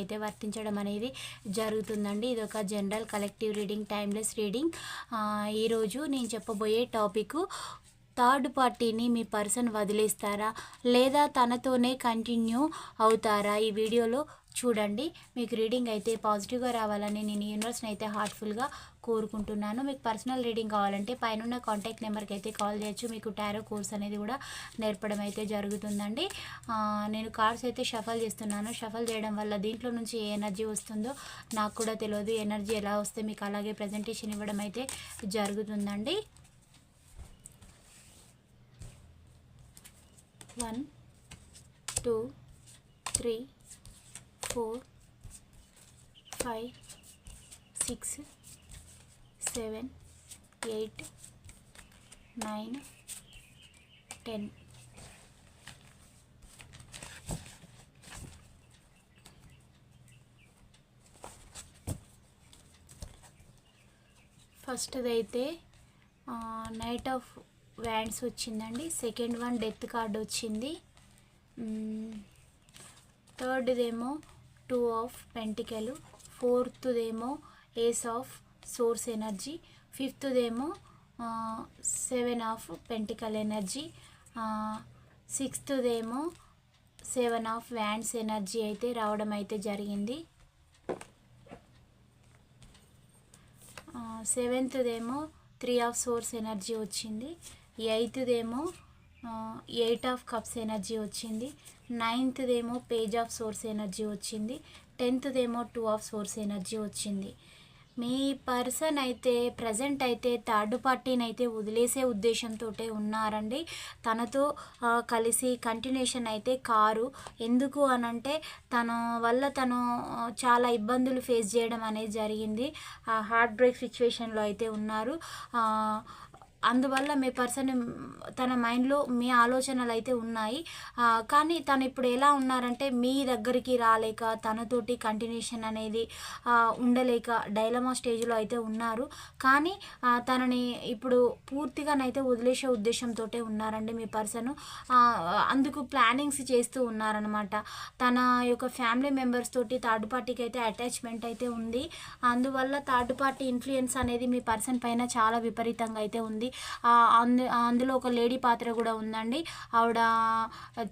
అయితే వర్తించడం అనేది జరుగుతుందండి. ఇది ఒక general collective reading timeless reading. ఈరోజు నేను చెప్పబోయే టాపిక్ థర్డ్ పార్టీని మీ పర్సన్ వదిలేస్తారా? లేదా తనతోనే కంటిన్యూ అవుతారా? ఈ వీడియోలో చూడండి. మీకు రీడింగ్ అయితే పాజిటివ్గా రావాలని నేను యూనివర్స్ని అయితే హార్ట్ఫుల్గా కోరుకుంటున్నాను. మీకు పర్సనల్ రీడింగ్ కావాలంటే పైన కాంటాక్ట్ నెంబర్కి అయితే కాల్ చేయొచ్చు. మీకు టారో కోర్స్ అనేది కూడా నేర్పడం అయితే జరుగుతుందండి. నేను కార్డ్స్ అయితే షఫల్ చేస్తున్నాను. షఫల్ చేయడం వల్ల దీంట్లో నుంచి ఏ ఎనర్జీ వస్తుందో నాకు కూడా తెలియదు. ఎనర్జీ ఎలా వస్తే మీకు అలాగే ప్రజెంటేషన్ ఇవ్వడం అయితే జరుగుతుందండి. One two three four five six seven eight nine ten. ఫస్ట్ది అయితే నైట్ ఆఫ్ వ్యాండ్స్ వచ్చిందండి. సెకండ్ వన్ డెత్ కార్డ్ వచ్చింది. థర్డ్దేమో టూ ఆఫ్ పెంటికలు ఫోర్త్దేమో ఏస్ ఆఫ్ సోర్స్ ఎనర్జీ ఫిఫ్త్దేమో సెవెన్ ఆఫ్ పెంటికల్ ఎనర్జీ సిక్స్త్దేమో సెవెన్ ఆఫ్ వ్యాండ్స్ ఎనర్జీ అయితే రావడం అయితే జరిగింది. సెవెంత్దేమో త్రీ ఆఫ్ సోర్స్ ఎనర్జీ వచ్చింది ఎయిత్దేమో ఎయిట్ ఆఫ్ కప్స్ ఎనర్జీ వచ్చింది నైన్త్దేమో పేజ్ ఆఫ్ సోర్స్ ఎనర్జీ వచ్చింది. టెన్త్దేమో టూ ఆఫ్ సోర్స్ ఎనర్జీ వచ్చింది. మీ పర్సన్ అయితే ప్రజెంట్ అయితే థర్డ్ పార్టీని అయితే వదిలేసే ఉద్దేశంతో ఉన్నారండి. తనతో కలిసి కంటిన్యూషన్ అయితే కారు. ఎందుకు అనంటే తన వల్ల తను చాలా ఇబ్బందులు ఫేస్ చేయడం అనేది జరిగింది. హార్ట్ బ్రేక్ సిచ్యువేషన్లో అయితే ఉన్నారు. అందువల్ల మీ పర్సన్ తన మైండ్లో మీ ఆలోచనలు అయితే ఉన్నాయి కానీ తను ఇప్పుడు ఎలా ఉన్నారంటే మీ దగ్గరికి రాలేక తనతోటి కంటిన్యూషన్ అనేది ఉండలేక డైలమా స్టేజ్లో అయితే ఉన్నారు. కానీ తనని ఇప్పుడు పూర్తిగానైతే వదిలేసే ఉద్దేశంతో ఉన్నారండి మీ పర్సన్. అందుకు ప్లానింగ్స్ చేస్తూ ఉన్నారనమాట తన యొక్క ఫ్యామిలీ మెంబర్స్ తోటి థర్డ్ పార్టీకి అయితే అటాచ్మెంట్ అయితే ఉంది. అందువల్ల థర్డ్ పార్టీ ఇన్ఫ్లుయెన్స్ అనేది మీ పర్సన్ పైన చాలా విపరీతంగా అయితే ఉంది. అందు అందులో ఒక లేడీ పాత్ర కూడా ఉందండి. ఆవిడ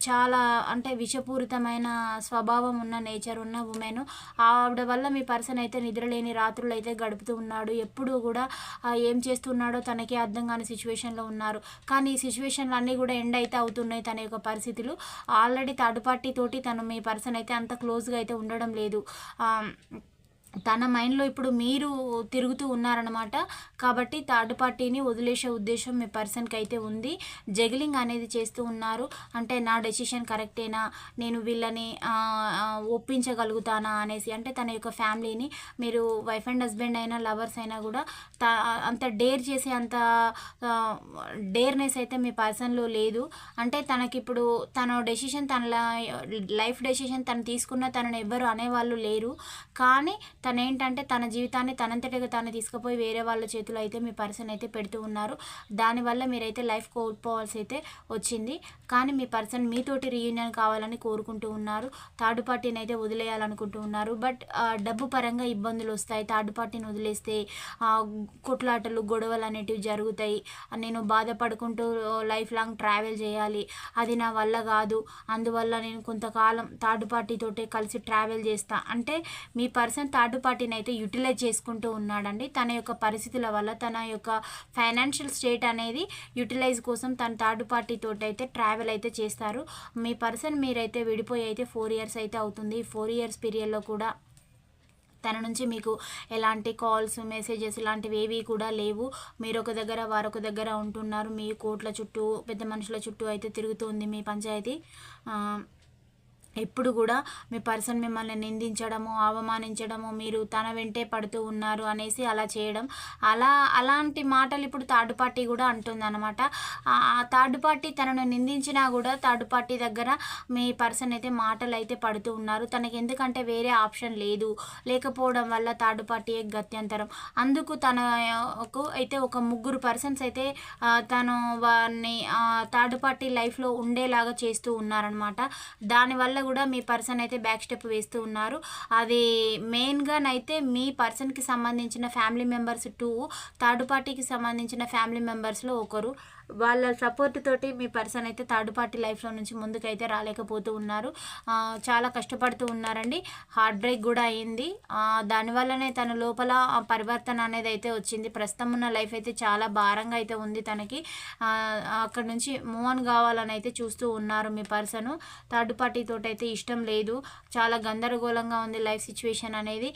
చాలా అంటే విషపూరితమైన స్వభావం ఉన్న నేచర్ ఉన్న ఉమెన్. ఆవిడ వల్ల మీ పర్సన్ అయితే నిద్రలేని రాత్రులు అయితే గడుపుతూ ఉన్నాడు. ఎప్పుడు కూడా ఏం చేస్తున్నాడో తనకే అర్థం కాని సిచ్యువేషన్లో ఉన్నారు. కానీ ఈ సిచ్యువేషన్లు అన్నీ కూడా ఎండ్ అయితే అవుతున్నాయి తన యొక్క పరిస్థితులు. ఆల్రెడీ థర్డ్ పార్టీ తోటి తను మీ పర్సన్ అయితే అంత క్లోజ్గా అయితే ఉండడం లేదు. తన మైండ్లో ఇప్పుడు మీరు తిరుగుతూ ఉన్నారనమాట కాబట్టి థర్డ్ పార్టీని వదిలేసే ఉద్దేశం మీ పర్సన్కి అయితే ఉంది. జగిలింగ్ అనేది చేస్తూ ఉన్నారు. అంటే నా డెసిషన్ కరెక్టేనా? నేను వీళ్ళని ఒప్పించగలుగుతానా అనేసి. అంటే తన యొక్క ఫ్యామిలీని మీరు వైఫ్ అండ్ హస్బెండ్ అయినా లవర్స్ అయినా కూడా త అంత డేర్ చేసే అంత డేర్నెస్ అయితే మీ పర్సన్లో లేదు. అంటే తనకిప్పుడు తన డెసిషన్ తన లైఫ్ డెసిషన్ తను తీసుకున్న తనని ఎవ్వరు అనేవాళ్ళు లేరు. కానీ తను ఏంటంటే తన జీవితాన్ని తనంతటిగా తాను తీసుకుపోయి వేరే వాళ్ళ చేతిలో అయితే మీ పర్సన్ అయితే పెడుతూ ఉన్నారు. దానివల్ల మీరైతే లైఫ్ కోల్పోవాల్సి అయితే వచ్చింది. కానీ మీ పర్సన్ మీతోటి రీయూనియన్ కావాలని కోరుకుంటూ ఉన్నారు. థర్డ్ పార్టీని అయితే వదిలేయాలనుకుంటూ ఉన్నారు. బట్ డబ్బు పరంగా ఇబ్బందులు వస్తాయి. థర్డ్ పార్టీని వదిలేస్తే కొట్లాటలు గొడవలు అనేటివి జరుగుతాయి. నేను బాధపడుకుంటూ లైఫ్ లాంగ్ ట్రావెల్ చేయాలి. అది నా వల్ల కాదు. అందువల్ల నేను కొంతకాలం థర్డ్ పార్టీతోటే కలిసి ట్రావెల్ చేస్తా. అంటే మీ పర్సన్ థర్డ్ పార్టీని అయితే యూటిలైజ్ చేసుకుంటూ ఉన్నాడండి. తన యొక్క పరిస్థితుల వల్ల తన యొక్క ఫైనాన్షియల్ స్టేట్ అనేది యూటిలైజ్ కోసం తన థర్డ్ పార్టీ తోటి అయితే ట్రావెల్ అయితే చేస్తారు. మీ పర్సన్ మీరైతే విడిపోయి అయితే ఫోర్ ఇయర్స్ అయితే అవుతుంది. ఫోర్ ఇయర్స్ పీరియడ్లో కూడా తన నుంచి మీకు ఎలాంటి కాల్స్ మెసేజెస్ ఇలాంటివి ఏవి కూడా లేవు. మీరు ఒక దగ్గర వారొక దగ్గర ఉంటున్నారు. మీ కోట్ల చుట్టూ పెద్ద మనుషుల చుట్టూ అయితే తిరుగుతుంది మీ పంచాయతీ. ఎప్పుడు కూడా మీ పర్సన్ మిమ్మల్ని నిందించడము అవమానించడము మీరు తన వెంటే పడుతూ ఉన్నారు అనేసి అలా చేయడం. అలా అలాంటి మాటలు ఇప్పుడు థర్డ్ పార్టీ కూడా అంటుంది అనమాట ఆ థర్డ్ పార్టీ తనను నిందించినా కూడా థర్డ్ పార్టీ దగ్గర మీ పర్సన్ అయితే మాటలు అయితే పడుతూ ఉన్నారు. తనకి ఎందుకంటే వేరే ఆప్షన్ లేదు. లేకపోవడం వల్ల థర్డ్ పార్టీ గత్యంతరం. అందుకు తనకు అయితే ఒక ముగ్గురు పర్సన్స్ అయితే తను వారిని థర్డ్ పార్టీ లైఫ్లో ఉండేలాగా చేస్తూ ఉన్నారనమాట దానివల్ల కూడా మీ పర్సన్ అయితే బ్యాక్ స్టెప్ వేస్తూ ఉన్నారు. అది మెయిన్గానైతే మీ పర్సన్కి సంబంధించిన ఫ్యామిలీ మెంబర్స్ టూ థర్డ్ పార్టీకి సంబంధించిన ఫ్యామిలీ మెంబర్స్లో ఒకరు. వాళ్ళ సపోర్ట్ తోటి మీ పర్సన్ అయితే థర్డ్ పార్టీ లైఫ్లో నుంచి ముందుకైతే రాలేకపోతూ ఉన్నారు. చాలా కష్టపడుతూ ఉన్నారండి. హార్ట్ బ్రేక్ కూడా అయింది. దానివల్లనే తన లోపల పరివర్తన అనేది అయితే వచ్చింది. ప్రస్తుతం ఉన్న లైఫ్ అయితే చాలా భారంగా అయితే ఉంది తనకి. అక్కడ నుంచి మూవ్ ఆన్ కావాలని అయితే చూస్తూ ఉన్నారు మీ పర్సన్. థర్డ్ పార్టీ తోటి అయితే ఇష్టం లేదు. చాలా గందరగోళంగా ఉంది లైఫ్ సిచ్యువేషన్ అనేది.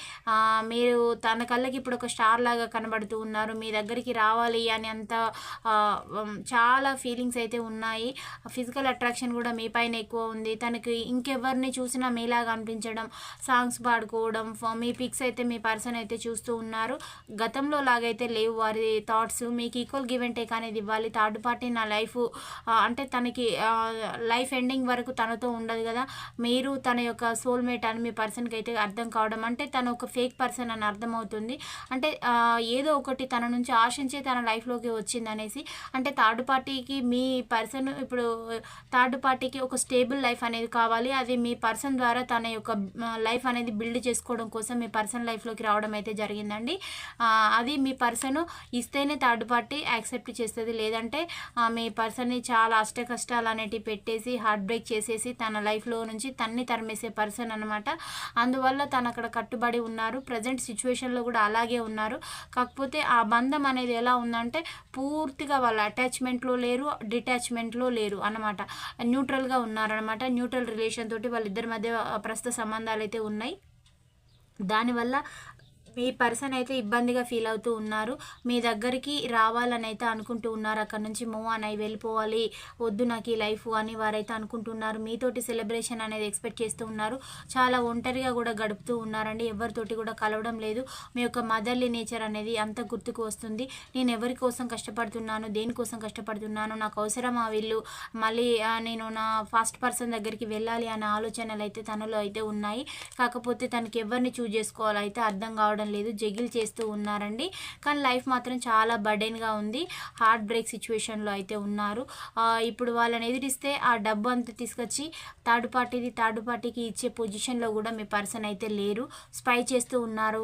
మీరు తన కళ్ళకి ఇప్పుడు ఒక స్టార్ లాగా కనబడుతూ ఉన్నారు. మీ దగ్గరికి రావాలి అని అంత చాలా ఫీలింగ్స్ అయితే ఉన్నాయి. ఫిజికల్ అట్రాక్షన్ కూడా మీ పైన ఎక్కువ ఉంది. తనకి ఇంకెవరిని చూసినా మీలాగా అనిపించడం సాంగ్స్ పాడుకోవడం ఫ- మీ పిక్స్ అయితే మీ పర్సన్ అయితే చూస్తూ ఉన్నారు. గతంలో లాగైతే లేవు వారి థాట్స్. మీకు ఈక్వల్ గివ్ అండ్ టేక్ అనేది ఇవ్వాలి. థర్డ్ పార్టీ నా లైఫ్ అంటే తనకి లైఫ్ ఎండింగ్ వరకు తనతో ఉండదు కదా. మీరు తన యొక్క సోల్మేట్ అని మీ పర్సన్కి అయితే అర్థం కావడం అంటే తను ఒక ఫేక్ పర్సన్ అని అర్థమవుతుంది. అంటే ఏదో ఒకటి తన నుంచి ఆశించే తన లైఫ్లోకి వచ్చింది అనేసి అంటే థర్డ్ పార్టీకి మీ పర్సన్ ఇప్పుడు థర్డ్ పార్టీకి ఒక స్టేబుల్ లైఫ్ అనేది కావాలి. అది మీ పర్సన్ ద్వారా తన యొక్క లైఫ్ అనేది బిల్డ్ చేసుకోవడం కోసం మీ పర్సన్ లైఫ్లోకి రావడం అయితే జరిగిందండి. అది మీ పర్సన్ ఇస్తేనే థర్డ్ పార్టీ యాక్సెప్ట్ చేస్తుంది. లేదంటే మీ పర్సన్ని చాలా అష్ట కష్టాలు అనేటివి పెట్టేసి హార్ట్ బ్రేక్ చేసేసి తన లైఫ్లో నుంచి తన్ని తరిమేసే పర్సన్ అనమాట అందువల్ల తను అక్కడ కట్టుబడి ఉన్నారు. ప్రజెంట్ సిచ్యువేషన్లో కూడా అలాగే ఉన్నారు. కాకపోతే ఆ బంధం అనేది ఎలా ఉందంటే పూర్తిగా వాళ్ళ అటాచ్మెంట్లో లేరు డిటాచ్మెంట్లో లేరు అనమాట న్యూట్రల్గా ఉన్నారనమాట న్యూట్రల్ రిలేషన్ తోటి వాళ్ళిద్దరి మధ్య ప్రస్తుత సంబంధాలు అయితే ఉన్నాయి. దానివల్ల మీ పర్సన్ అయితే ఇబ్బందిగా ఫీల్ అవుతూ ఉన్నారు. మీ దగ్గరికి రావాలని అయితే అనుకుంటూ ఉన్నారు. అక్కడ నుంచి మూవ్ అని అయి వెళ్ళిపోవాలి. వద్దు నాకు ఈ లైఫ్ అని వారైతే అనుకుంటున్నారు. మీతోటి సెలబ్రేషన్ అనేది ఎక్స్పెక్ట్ చేస్తూ ఉన్నారు. చాలా ఒంటరిగా కూడా గడుపుతూ ఉన్నారండి. ఎవరితోటి కూడా కలవడం లేదు. మీ యొక్క మదర్లీ నేచర్ అనేది అంత గుర్తుకు వస్తుంది. నేను ఎవరి కోసం కష్టపడుతున్నాను? దేనికోసం కష్టపడుతున్నాను? నాకు అవసరమా వీళ్ళు? మళ్ళీ నేను నా ఫాస్ట్ పర్సన్ దగ్గరికి వెళ్ళాలి అనే ఆలోచనలు అయితే తనలో అయితే ఉన్నాయి. కాకపోతే తనకి ఎవరిని చూజ్ చేసుకోవాలో అయితే అర్థం కావడం లేదు జగిల్ చేస్తూ ఉన్నారండి. కానీ లైఫ్ మాత్రం చాలా బర్డెన్గా ఉంది. హార్ట్ బ్రేక్ సిచ్యువేషన్లో అయితే ఉన్నారు. ఇప్పుడు వాళ్ళని ఎదిరిస్తే ఆ డబ్బు అంతా తీసుకొచ్చి థర్డ్ పార్టీది థర్డ్ పార్టీకి ఇచ్చే పొజిషన్లో కూడా మీ పర్సన్ అయితే లేరు. స్పై చేస్తూ ఉన్నారు.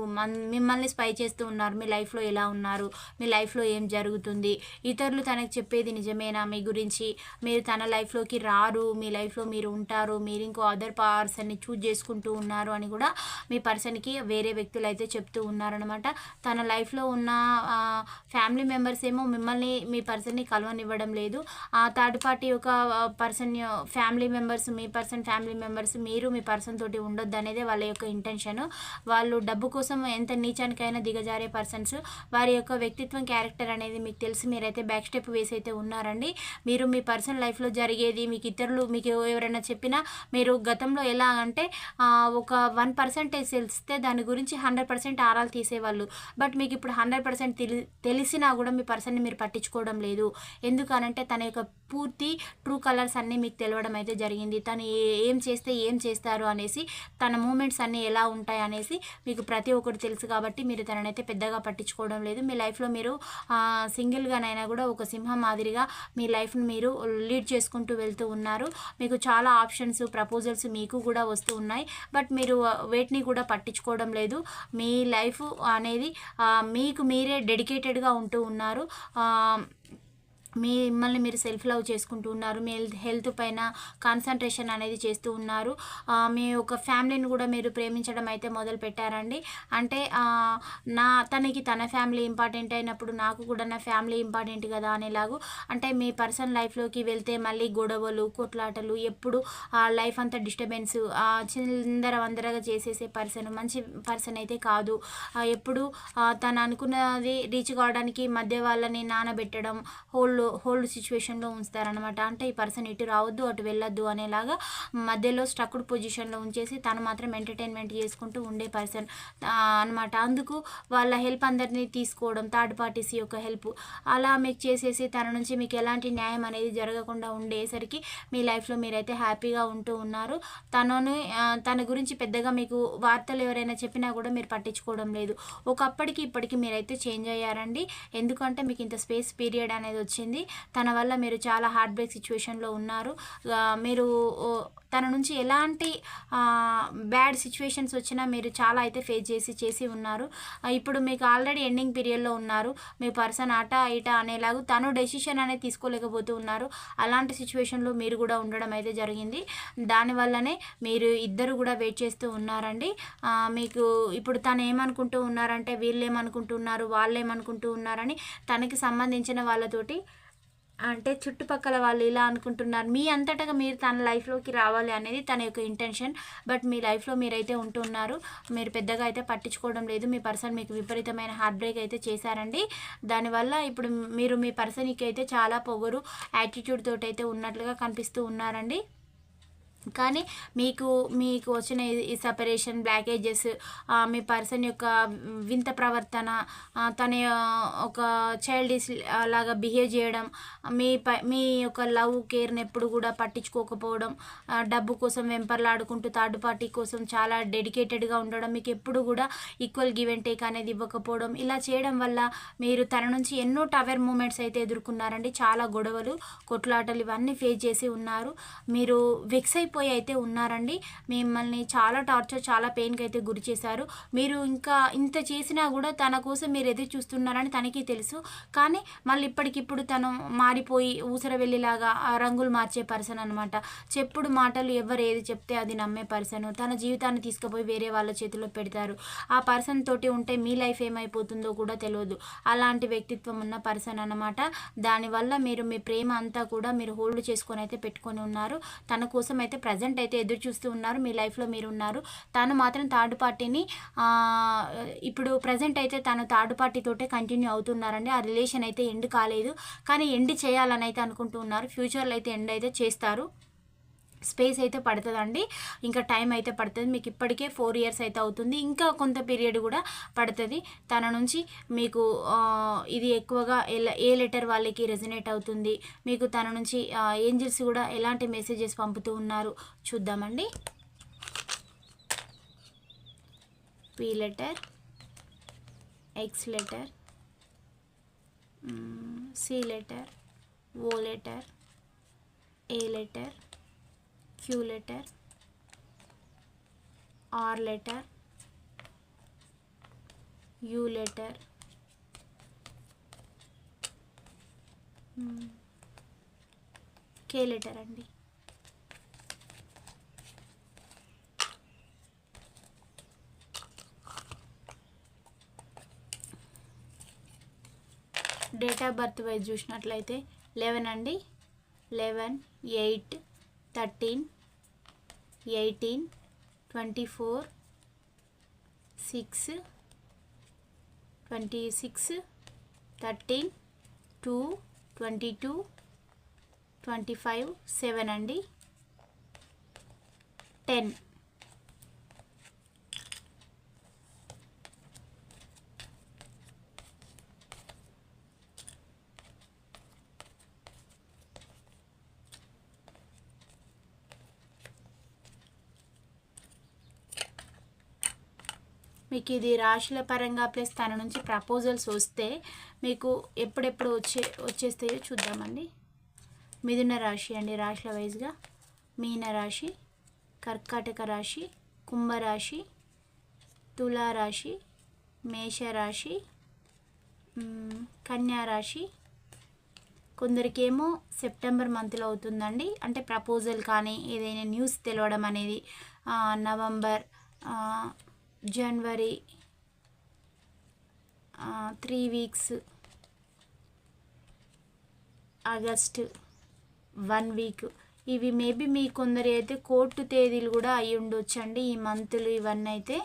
మిమ్మల్ని స్పై చేస్తూ ఉన్నారు. మీ లైఫ్లో ఎలా ఉన్నారు? మీ లైఫ్లో ఏం జరుగుతుంది? ఇతరులు తనకు చెప్పేది నిజమేనా? మీ గురించి మీరు తన లైఫ్లోకి రారు. మీ లైఫ్లో మీరు ఉంటారు. మీరు ఇంకో అదర్ పర్సన్ని చూజ్ చేసుకుంటూ ఉన్నారు అని కూడా మీ పర్సన్కి వేరే వ్యక్తులు అయితే చెప్తారు చెప్తూ ఉన్నారనమాట తన లైఫ్లో ఉన్న ఫ్యామిలీ మెంబర్స్ ఏమో మిమ్మల్ని మీ పర్సన్ని కలవనివ్వడం లేదు. ఆ థర్డ్ పార్టీ యొక్క పర్సన్ ఫ్యామిలీ మెంబర్స్ మీ పర్సన్ ఫ్యామిలీ మెంబర్స్ మీరు మీ పర్సన్ తోటి ఉండొద్దు అనేది వాళ్ళ యొక్క ఇంటెన్షన్ వాళ్ళు డబ్బు కోసం ఎంత నీచానికైనా దిగజారే పర్సన్స్ వారి యొక్క వ్యక్తిత్వం క్యారెక్టర్ అనేది మీకు తెలిసి మీరైతే బ్యాక్ స్టెప్ వేసి అయితే ఉన్నారండి. మీరు మీ పర్సనల్ లైఫ్లో జరిగేది మీకు ఇతరులు మీకు ఎవరైనా చెప్పినా మీరు గతంలో ఎలా అంటే ఒక వన్ పర్సెంటేజ్ తెలిస్తే దాని గురించి హండ్రెడ్ పర్సెంట్ ఆరాలు తీసేవాళ్ళు. బట్ మీకు ఇప్పుడు హండ్రెడ్ పర్సెంట్ తెలి తెలిసినా కూడా మీ పర్సన్ని మీరు పట్టించుకోవడం లేదు. ఎందుకనంటే తన యొక్క పూర్తి ట్రూ కలర్స్ అన్నీ మీకు తెలవడం అయితే జరిగింది. తను ఏ- ఏం చేస్తే ఏం చేస్తారు అనేసి తన మూమెంట్స్ అన్నీ ఎలా ఉంటాయి అనేసి మీకు ప్రతి ఒక్కరు తెలుసు కాబట్టి మీరు తననైతే పెద్దగా పట్టించుకోవడం లేదు. మీ లైఫ్లో మీరు సింగిల్గానైనా కూడా ఒక సింహం మాదిరిగా మీ లైఫ్ని మీరు లీడ్ చేసుకుంటూ వెళ్తూ ఉన్నారు. మీకు చాలా ఆప్షన్స్ ప్రపోజల్స్ మీకు కూడా వస్తూ ఉన్నాయి. బట్ మీరు వేటిని కూడా పట్టించుకోవడం లేదు. మీ లైఫ్ అనేది మీకు మీరే డెడికేటెడ్గా ఉంటూ ఉన్నారు. మిమ్మల్ని మీరు సెల్ఫ్ లవ్ చేసుకుంటూ ఉన్నారు. మీ హెల్త్ హెల్త్ పైన కాన్సన్ట్రేషన్ అనేది చేస్తూ ఉన్నారు. మీ యొక్క ఫ్యామిలీని కూడా మీరు ప్రేమించడం అయితే మొదలు పెట్టారండి. అంటే నా తనకి తన ఫ్యామిలీ ఇంపార్టెంట్ అయినప్పుడు నాకు కూడా నా ఫ్యామిలీ ఇంపార్టెంట్ కదా అనేలాగు. అంటే మీ పర్సన్ లైఫ్లోకి వెళ్తే మళ్ళీ గొడవలు కొట్లాటలు ఎప్పుడు ఆ లైఫ్ అంతా డిస్టర్బెన్స్ చిందర వందరగా చేసేసే పర్సన్ మంచి పర్సన్ అయితే కాదు. ఎప్పుడు తను అనుకున్నది రీచ్ కావడానికి మధ్య వాళ్ళని నానబెట్టడం హోళ్ళు హోల్డ్ సిచ్యువేషన్లో ఉంచుతారనమాట అంటే ఈ పర్సన్ ఇటు రావద్దు అటు వెళ్ళొద్దు అనేలాగా మధ్యలో స్ట్రక్డ్ పొజిషన్లో ఉంచేసి తను మాత్రం ఎంటర్టైన్మెంట్ చేసుకుంటూ ఉండే పర్సన్ అనమాట అందుకు వాళ్ళ హెల్ప్ అందరినీ తీసుకోవడం థర్డ్ పార్టీస్ యొక్క హెల్ప్ అలా మీకు చేసేసి తన నుంచి మీకు ఎలాంటి న్యాయం అనేది జరగకుండా ఉండేసరికి మీ లైఫ్లో మీరైతే హ్యాపీగా ఉంటూ ఉన్నారు. తనను తన గురించి పెద్దగా మీకు వార్తలు ఎవరైనా చెప్పినా కూడా మీరు పట్టించుకోవడం లేదు. ఒకప్పటికి ఇప్పటికి మీరైతే చేంజ్ అయ్యారండి. ఎందుకంటే మీకు ఇంత స్పేస్ పీరియడ్ అనేది వచ్చింది. తన వల్ల మీరు చాలా హార్ట్ బ్రేక్ సిచ్యువేషన్లో ఉన్నారు. మీరు ఓ, తన నుంచి ఎలాంటి బ్యాడ్ సిచ్యువేషన్స్ వచ్చినా మీరు చాలా అయితే ఫేస్ చేసి చేసి ఉన్నారు. ఇప్పుడు మీకు ఆల్రెడీ ఎండింగ్ పీరియడ్లో ఉన్నారు. మీ పర్సన్ అట ఇట అనేలాగా తను డెసిషన్ అనేది తీసుకోలేకపోతూ ఉన్నారు. అలాంటి సిచ్యువేషన్లో మీరు కూడా ఉండడం అయితే జరిగింది. దానివల్లనే మీరు ఇద్దరు కూడా వెయిట్ చేస్తూ ఉన్నారండి. మీకు ఇప్పుడు తను ఏమనుకుంటూ ఉన్నారంటే వీళ్ళు ఏమనుకుంటున్నారు వాళ్ళు ఏమనుకుంటూ ఉన్నారని తనకి సంబంధించిన వాళ్ళతోటి అంటే చుట్టుపక్కల వాళ్ళు ఇలా అనుకుంటున్నారు మీ అంతటగా మీరు తన లైఫ్లోకి రావాలి అనేది తన యొక్క ఇంటెన్షన్ బట్ మీ లైఫ్లో మీరైతే ఉంటున్నారు మీరు పెద్దగా అయితే పట్టించుకోవడం లేదు మీ పర్సన్ మీకు విపరీతమైన హార్ట్ బ్రేక్ అయితే చేశారండి. దానివల్ల ఇప్పుడు మీరు మీ పర్సన్కి అయితే చాలా పొగరు యాటిట్యూడ్ తోటి అయితే ఉన్నట్లుగా కనిపిస్తూ ఉన్నారండి. కానీ మీకు మీకు వచ్చిన ఈ- సపరేషన్ బ్లాకేజెస్ మీ పర్సన్ యొక్క వింత ప్రవర్తన తన ఒక చైల్డిష్ లాగా బిహేవ్ చేయడం మీ ప మీ యొక్క లవ్ కేర్ని ఎప్పుడు కూడా పట్టించుకోకపోవడం డబ్బు కోసం వెంపర్లాడుకుంటూ థర్డ్ పార్టీ కోసం చాలా డెడికేటెడ్గా ఉండడం మీకు ఎప్పుడు కూడా ఈక్వల్ గివ్ అండ్ టేక్ అనేది ఇవ్వకపోవడం ఇలా చేయడం వల్ల మీరు తన నుంచి ఎన్నో టవర్ మూమెంట్స్ అయితే ఎదుర్కొన్నారండి. చాలా గొడవలు కొట్లాటలు ఇవన్నీ ఫేస్ చేసి ఉన్నారు. మీరు వెక్స్ అయిపోయి అయితే ఉన్నారండి. మిమ్మల్ని చాలా టార్చర్ చాలా పెయిన్కి అయితే గురి చేశారు. మీరు ఇంకా ఇంత చేసినా కూడా తన కోసం మీరు ఎదురు చూస్తున్నారని తనకి తెలుసు. కానీ మళ్ళీ ఇప్పటికిప్పుడు తను మారిపోయి ఊసర వెళ్ళిలాగా రంగులు మార్చే పర్సన్ అనమాట చెప్పుడు మాటలు ఎవరు ఏది చెప్తే అది నమ్మే పర్సన్. తన జీవితాన్ని తీసుకుపోయి వేరే వాళ్ళ చేతిలో పెడతారు. ఆ పర్సన్ తోటి ఉంటే మీ లైఫ్ ఏమైపోతుందో కూడా తెలియదు అలాంటి వ్యక్తిత్వం ఉన్న పర్సన్ అనమాట దానివల్ల మీరు మీ ప్రేమ అంతా కూడా మీరు హోల్డ్ చేసుకొని అయితే పెట్టుకొని ఉన్నారు. తన కోసం అయితే ప్రజెంట్ అయితే ఎదురు చూస్తూ ఉన్నారు. మీ లైఫ్లో మీరు ఉన్నారు తను మాత్రం థర్డ్ పార్టీని ఇప్పుడు ప్రజెంట్ అయితే తను థర్డ్ పార్టీ తోటే కంటిన్యూ అవుతున్నారండి. ఆ రిలేషన్ అయితే ఎండ్ కాలేదు. కానీ ఎండ్ చేయాలని అయితే అనుకుంటూ ఉన్నారు. ఫ్యూచర్లో అయితే ఎండ్ అయితే చేస్తారు. స్పేస్ అయితే పడుతుందండి. ఇంకా టైం అయితే పడుతుంది. మీకు ఇప్పటికే ఫోర్ ఇయర్స్ అయితే అవుతుంది. ఇంకా కొంత పీరియడ్ కూడా పడుతుంది. తన నుంచి మీకు ఇది ఎక్కువగా ఎలా ఏ లెటర్ వాళ్ళకి రెజనేట్ అవుతుంది? మీకు తన నుంచి ఏంజిల్స్ కూడా ఎలాంటి మెసేజెస్ పంపుతూ ఉన్నారు? చూద్దామండి. P letter X letter C letter O letter A letter Q letter R letter U letter. K letter అండి. డేట్ ఆఫ్ బర్త్ వైజ్ చూసినట్లయితే లెవెన్ అండి. Eleven eight thirteen eighteen twenty four six twenty six thirteen two twenty two twenty five seven అండి. Ten మీకు ఇది రాశుల పరంగా plus తన నుంచి ప్రపోజల్స్ వస్తే మీకు ఎప్పుడెప్పుడు వచ్చే వచ్చేస్తాయో చూద్దామండి. మిథున రాశి అండి రాశుల వైజ్గా. మీన రాశి కర్కాటక రాశి కుంభరాశి తులారాశి మేషరాశి కన్యారాశి కన్యా రాశి. కొందరికేమో సెప్టెంబర్ మంత్లో అవుతుందండి. అంటే ప్రపోజల్ కానీ ఏదైనా న్యూస్ తెలవడం అనేది నవంబర్ జనవరి three weeks August one week ఇవి మేబీ మీ కొందరి అయితే కోర్టు తేదీలు కూడా అయి ఉండొచ్చండి. ఈ మంత్లు ఇవన్నీ అయితే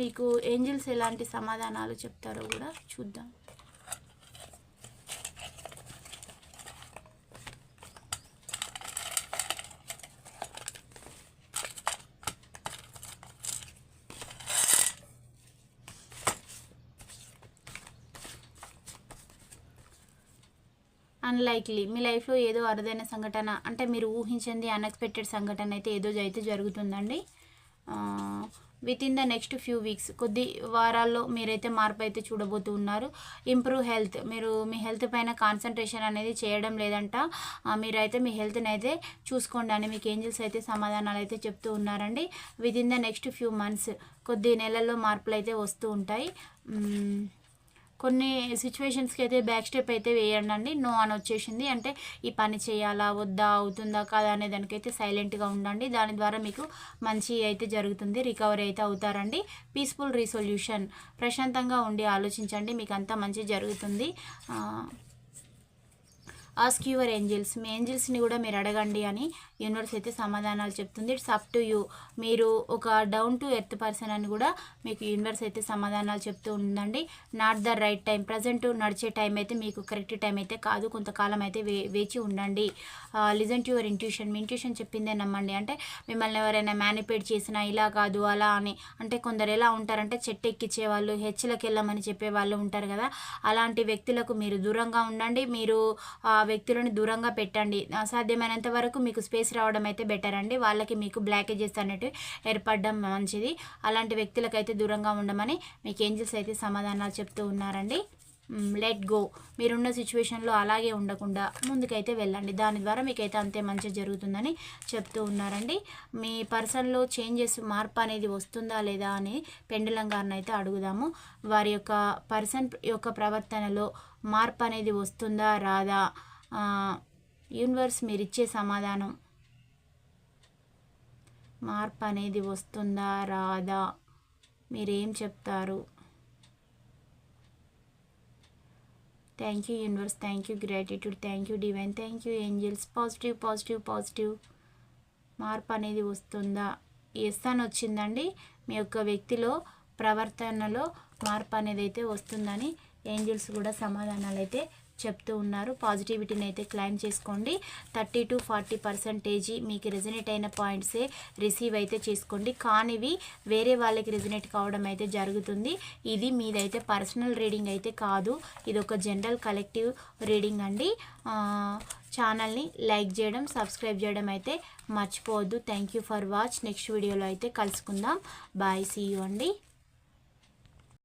మీకు ఏంజిల్స్ ఎలాంటి సమాధానాలు చెప్తారో కూడా చూద్దాం. అన్లైక్లీ మీ లైఫ్లో ఏదో అరుదైన సంఘటన అంటే మీరు ఊహించింది అన్ఎక్స్పెక్టెడ్ సంఘటన అయితే ఏదో అయితే జరుగుతుందండి. Within the next few weeks కొద్ది వారాల్లో మీరైతే మార్పు అయితే చూడబోతూ ఉన్నారు. ఇంప్రూవ్ హెల్త్ మీరు మీ హెల్త్ పైన కాన్సన్ట్రేషన్ అనేది చేయడం లేదంట. మీరైతే మీ హెల్త్ని అయితే చూసుకోండి అని మీకు ఏంజిల్స్ అయితే సమాధానాలు అయితే చెప్తూ ఉన్నారండి. Within the next few months కొద్ది నెలల్లో మార్పులు అయితే వస్తూ ఉంటాయి. కొన్ని సిచ్యువేషన్స్కి అయితే బ్యాక్ స్టెప్ అయితే వేయండి అండి నో అని వచ్చేసింది. అంటే ఈ పని చేయాలా వద్దా అవుతుందా కాదా అనే దానికైతే సైలెంట్గా ఉండండి. దాని ద్వారా మీకు మంచి అయితే జరుగుతుంది. రికవరీ అయితే అవుతారండి. పీస్ఫుల్ రీసొల్యూషన్ ప్రశాంతంగా ఉండి ఆలోచించండి. మీకు అంతా మంచి జరుగుతుంది. ఆస్క్ యువర్ ఏంజిల్స్ మీ ఏంజిల్స్ని కూడా మీరు అడగండి అని యూనివర్స్ అయితే సమాధానాలు చెప్తుంది. ఇట్స్ అప్ టు యూ మీరు ఒక డౌన్ టు ఎర్త్ పర్సన్ అని కూడా మీకు యూనివర్స్ అయితే సమాధానాలు చెప్తూ ఉందండి not the right time present నడిచే టైం అయితే మీకు కరెక్ట్ టైం అయితే కాదు. కొంతకాలం అయితే వే వేచి ఉండండి. లిజన్ టు యువర్ ఇంట్యూషన్ మీ ఇంట్యూషన్ చెప్పిందే నమ్మండి. అంటే మిమ్మల్ని ఎవరైనా మ్యానిపేట్ చేసినా ఇలా కాదు అలా అని. అంటే కొందరు ఎలా ఉంటారంటే చెట్టు ఎక్కించే వాళ్ళు హెచ్చులకు వెళ్ళమని చెప్పే వాళ్ళు ఉంటారు కదా. అలాంటి వ్యక్తులకు మీరు దూరంగా ఉండండి. మీరు uh, వ్యక్తులను దూరంగా పెట్టండి. ఆ, సాధ్యమైనంత వరకు మీకు స్పేస్ రావడం అయితే బెటర్ అండి. వాళ్ళకి మీకు బ్లాకేజెస్ అనేటివి ఏర్పడడం మంచిది. అలాంటి వ్యక్తులకైతే దూరంగా ఉండమని మీకు ఏంజల్స్ అయితే సమాధానాలు చెప్తూ ఉన్నారండి. లెట్ గో మీరున్న సిచ్యువేషన్లో అలాగే ఉండకుండా ముందుకైతే వెళ్ళండి. దాని ద్వారా మీకైతే అంతే మంచి జరుగుతుందని చెప్తూ ఉన్నారండి. మీ పర్సన్లో చేంజెస్ మార్పు అనేది వస్తుందా లేదా అని పెండులం గారిని అయితే అడుగుదాము. వారి యొక్క పర్సన్ యొక్క ప్రవర్తనలో మార్పు అనేది వస్తుందా రాదా? యూనివర్స్ మీరు ఇచ్చే సమాధానం. మార్పు అనేది వస్తుందా రాదా? మీరేం చెప్తారు? Thank you universe thank you gratitude thank you divine thank you angels positive positive positive మార్పు అనేది వస్తుందా? ఎస్ అని వచ్చిందండి. మీ యొక్క వ్యక్తిలో ప్రవర్తనలో మార్పు అనేది అయితే వస్తుందని ఏంజల్స్ కూడా సమాధానాలు అయితే చెప్తూ ఉన్నారు. పాజిటివిటీని అయితే క్లైమ్ చేసుకోండి. థర్టీ టు ఫార్టీ పర్సెంటేజీ మీకు రెజినేట్ అయిన పాయింట్సే రిసీవ్ అయితే చేసుకోండి. కానివి వేరే వాళ్ళకి రెజినేట్ కావడం అయితే జరుగుతుంది. ఇది మీదైతే పర్సనల్ రీడింగ్ అయితే కాదు. ఇది ఒక జనరల్ కలెక్టివ్ రీడింగ్ అండి. ఛానల్ని లైక్ చేయడం సబ్స్క్రైబ్ చేయడం అయితే మర్చిపోవద్దు. Thank you for watch next వీడియోలో అయితే కలుసుకుందాం. బాయ్ సీ యూ అండి.